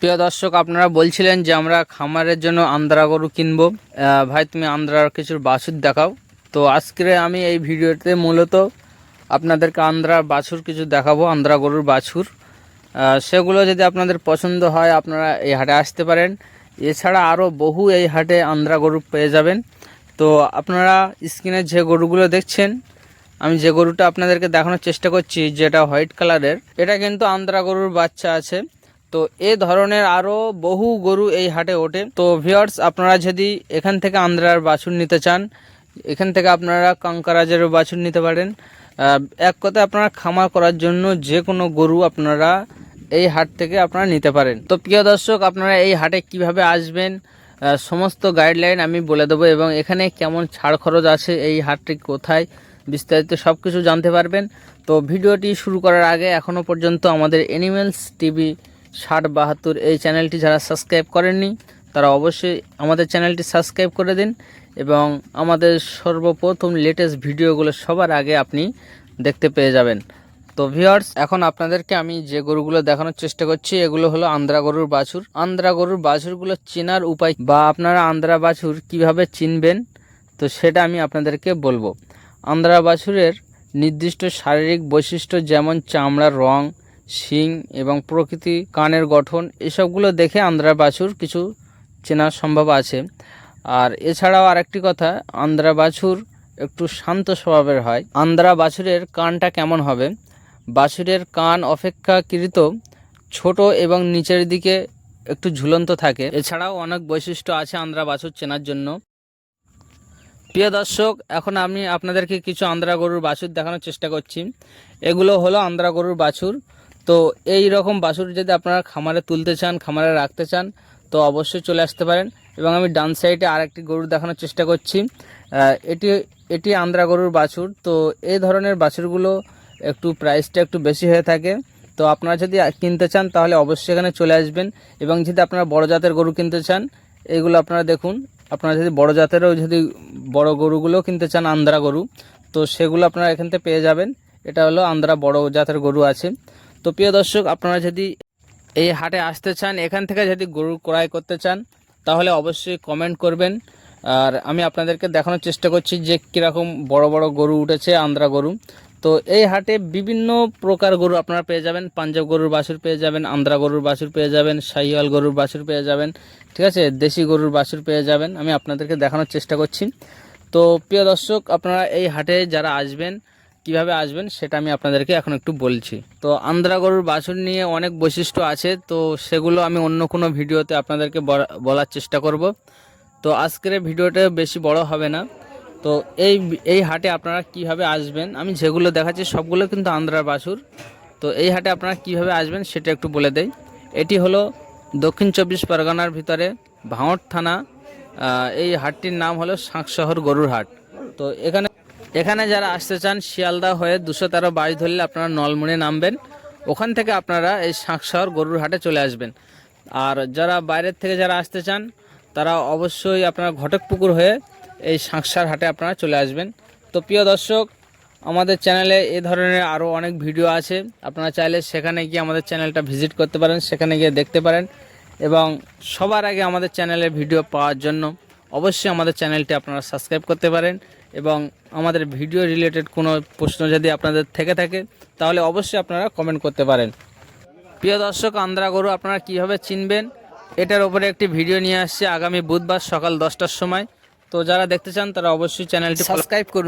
প্রিয় দর্শক, আপনারা বলছিলেন যে আমরা খামারের জন্য আন্দ্রা গরু কিনবো। ভাই, তুমি আন্দ্রার কিছু বাছুর দেখাও। তো আজকে আমি এই ভিডিওতে মূলত আপনাদেরকে আন্দ্রার বাছুর কিছু দেখাবো, আন্দ্রা গরুর বাছুর। সেগুলো যদি আপনাদের পছন্দ হয়, আপনারা এই হাটে আসতে পারেন। এছাড়া আরও বহু এই হাটে আন্দ্রা গরু পেয়ে যাবেন। তো আপনারা স্ক্রিনে যে গরুগুলো দেখছেন, আমি যে গরুটা আপনাদেরকে দেখানোর চেষ্টা করছি, যেটা হোয়াইট কালারের, এটা কিন্তু আন্দ্রা গরুর বাচ্চা আছে। তো এ ধরনের আরও বহু গরু এই হাটে ওঠে। তো ভিওর্স আপনারা যদি এখান থেকে আন্দ্রার বাছুর নিতে চান, এখান থেকে আপনারা কাঙ্কারাজেরও বাছুর নিতে পারেন। এক কথায় আপনারা খামার করার জন্য যে কোনো গরু আপনারা এই হাট থেকে আপনারা নিতে পারেন। তো প্রিয় দর্শক, আপনারা এই হাটে কীভাবে আসবেন সমস্ত গাইডলাইন আমি বলে দেবো এবং এখানে কেমন ছাড় খরচ আছে, এই হাটটি কোথায়, বিস্তারিত সব কিছু জানতে পারবেন। তো ভিডিওটি শুরু করার আগে এখনও পর্যন্ত আমাদের এনিমেলস টিভি ষাট বাহাত্তর এই চ্যানেলটি যারা সাবস্ক্রাইব করেননি, তারা অবশ্যই আমাদের চ্যানেলটি সাবস্ক্রাইব করে দিন এবং আমাদের সর্বপ্রথম লেটেস্ট ভিডিওগুলো সবার আগে আপনি দেখতে পেয়ে যাবেন। তো ভিউয়ার্স এখন আপনাদেরকে আমি যে গরুগুলো দেখানোর চেষ্টা করছি, এগুলো হলো আন্দ্রা গরুর বাছুর। আন্দ্রা গরুর বাছুরগুলো চেনার উপায় বা আপনারা আন্দ্রা বাছুর কীভাবে চিনবেন, তো সেটা আমি আপনাদেরকে বলব। আন্দ্রা বাছুরের নির্দিষ্ট শারীরিক বৈশিষ্ট্য যেমন চামড়ার রং শিং এবং প্রকৃতি, কানের গঠন, এসবগুলো দেখে আন্দ্রা বাছুর কিছু চেনা সম্ভব আছে। আর এছাড়াও আরেকটি কথা আন্দ্রা বাছুর একটু শান্ত স্বভাবের হয়। আন্দ্রা বাছুরের কানটা কেমন হবে? বাছুরের কান অপেক্ষাকৃত ছোট এবং নিচের দিকে একটু ঝুলন্ত থাকে। এছাড়াও অনেক বৈশিষ্ট্য আছে আন্দ্রা বাছুর চেনার জন্য। প্রিয় দর্শক, এখন আমি আপনাদেরকে কিছু আন্দ্রা গরুর বাছুর দেখানোর চেষ্টা করছি। এগুলো হলো আন্দ্রা গরুর বাছুর। তো এই রকম বাছুর যদি আপনারা খামারে তুলতে চান, খামারে রাখতে চান, তো অবশ্যই চলে আসতে পারেন। এবং আমি ডান সাইডে আরেকটি গরুর দেখানোর চেষ্টা করছি। এটি এটি আন্দ্রা গরুর বাছুর। তো এই ধরনের বাছুরগুলো একটু প্রাইসটা একটু বেশি হয়ে থাকে। তো আপনারা যদি কিনতে চান, তাহলে অবশ্যই এখানে চলে আসবেন। এবং যদি আপনারা বড় জাতের গরু কিনতে চান এইগুলো আপনারা দেখুন। আপনারা যদি বড় জাতেরও যদি বড় গরুগুলো কিনতে চান, আন্দ্রা গরু, তো সেগুলো আপনারা এখান থেকে পেয়ে যাবেন। এটা হলো আন্দ্রা বড় জাতের গরু আছে। তো প্রিয় দর্শক, আপনারা যদি এই হাটে আসতে চান, এখান থেকে যদি গরু ক্রয় করতে চান, তাহলে অবশ্যই কমেন্ট করবেন। আর আমি আপনাদেরকে দেখানোর চেষ্টা করছি যে কীরকম বড় বড় গরু উঠেছে, আন্দ্রা গরু। তো এই হাটে বিভিন্ন প্রকার গরু আপনারা পেয়ে যাবেন। পাঞ্জাব গরুর বাছুর পেয়ে যাবেন, আন্দ্রা গরুর বাছুর পেয়ে যাবেন, শাহিওয়াল গরুর বাছুর পেয়ে যাবেন, ঠিক আছে? দেশি গরুর বাছুর পেয়ে যাবেন। আমি আপনাদেরকে দেখানোর চেষ্টা করছি। তো প্রিয় দর্শক, আপনারা এই হাটে যারা আসবেন কীভাবে আসবেন সেটা আমি আপনাদেরকে এখন একটু বলছি। তো আন্দ্রা গরুর বাছুর নিয়ে অনেক বৈশিষ্ট্য আছে, তো সেগুলো আমি অন্য কোনো ভিডিওতে আপনাদেরকে বলা- বলার চেষ্টা করব। তো আজকের ভিডিওটা বেশি বড় হবে না। তো এই এই হাটে আপনারা কীভাবে আসবেন, আমি যেগুলো দেখাচ্ছি সবগুলো কিন্তু আন্দ্রার বাছুর। তো এই হাটে আপনারা কীভাবে আসবেন সেটা একটু বলে দেই। এটি হলো দক্ষিণ চব্বিশ পরগনার ভিতরে ভাঁড় থানা এই হাটটির নাম হলো শাঁকশহর গরুর হাট। তো এখানে এখানে যারা আসতে চান শিয়ালদা হয়ে দুশো তেরো বাইশ ধরলে আপনারা নলমুড়ে নামবেন। ওখান থেকে আপনারা এই শাঁকশহর গরুর হাটে চলে আসবেন। আর যারা বাইরের থেকে যারা আসতে চান, তারা অবশ্যই আপনারা ঘটকপুকুর হয়ে এই শাঁকসার হাটে আপনারা চলে আসবেন। তো প্রিয় দর্শক, আমাদের চ্যানেলে এ ধরনের আরও অনেক ভিডিও আছে। আপনারা চাইলে সেখানে গিয়ে আমাদের চ্যানেলটা ভিজিট করতে পারেন, সেখানে গিয়ে দেখতে পারেন। এবং সবার আগে আমাদের চ্যানেলে ভিডিও পাওয়ার জন্য অবশ্যই আমাদের চ্যানেলটি আপনারা সাবস্ক্রাইব করতে পারেন। এবং আমাদের ভিডিও রিলেটেড কোনো প্রশ্ন যদি আপনাদের থেকে থাকে, তাহলে অবশ্যই আপনারা কমেন্ট করতে পারেন। প্রিয় দর্শক, আন্দ্রা গরু আপনারা কীভাবে চিনবেন? এটার ওপরে একটি ভিডিও নিয়ে আসছে আগামী বুধবার সকাল দশটার সময়। তো যারা দেখতে চান, তারা অবশ্যই চ্যানেলটি সাবস্ক্রাইব করুন।